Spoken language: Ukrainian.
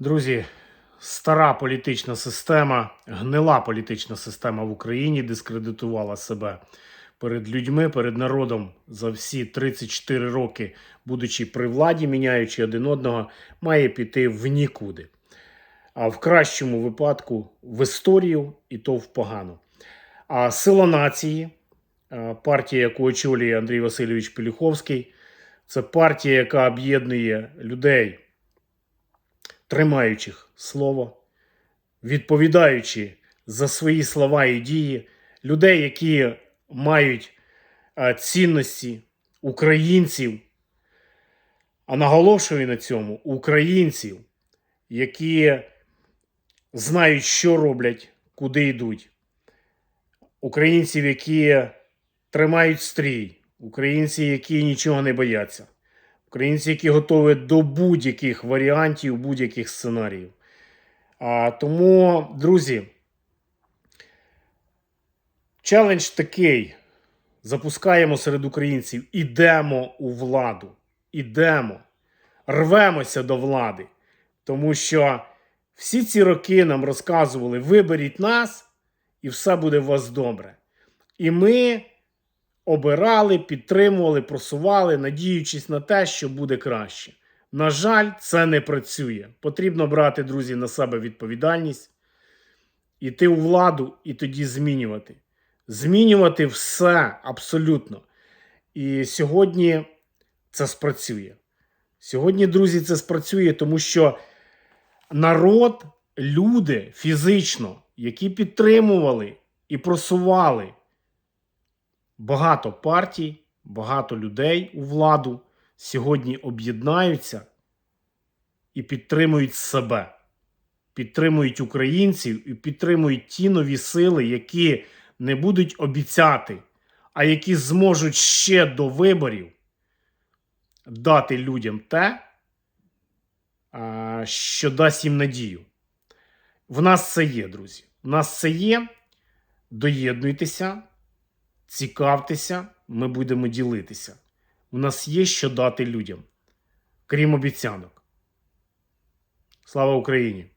Друзі, стара політична система, гнила політична система в Україні дискредитувала себе перед людьми, перед народом за всі 34 роки, будучи при владі, міняючи один одного, має піти в нікуди. А в кращому випадку в історію і то в погану. А сила нації, партія, яку очолює Андрій Васильович Пелюховський, це партія, яка об'єднує людей тримаючих слово, відповідаючи за свої слова і дії, людей, які мають е, цінності українців, а наголошую на цьому українців, які знають, що роблять, куди йдуть. Українців, які тримають стрій, українці, які нічого не бояться. Українці, які готові до будь-яких варіантів, будь-яких сценаріїв. А, тому, друзі, челендж такий. Запускаємо серед українців. Ідемо у владу. Ідемо. Рвемося до влади. Тому що всі ці роки нам розказували: виберіть нас, і все буде у вас добре. І ми обирали, підтримували, просували, надіючись на те, що буде краще. На жаль, це не працює. Потрібно брати, друзі, на себе відповідальність, іти у владу і тоді змінювати. Змінювати все абсолютно. І сьогодні це спрацює. Сьогодні, друзі, це спрацює, тому що народ, люди фізично, які підтримували і просували багато партій, багато людей у владу сьогодні об'єднаються і підтримують себе, підтримують українців і підтримують ті нові сили, які не будуть обіцяти, а які зможуть ще до виборів дати людям те, що дасть їм надію. В нас це є, друзі. В нас це є. Доєднуйтеся, цікавтеся, ми будемо ділитися. У нас є що дати людям, крім обіцянок. Слава Україні!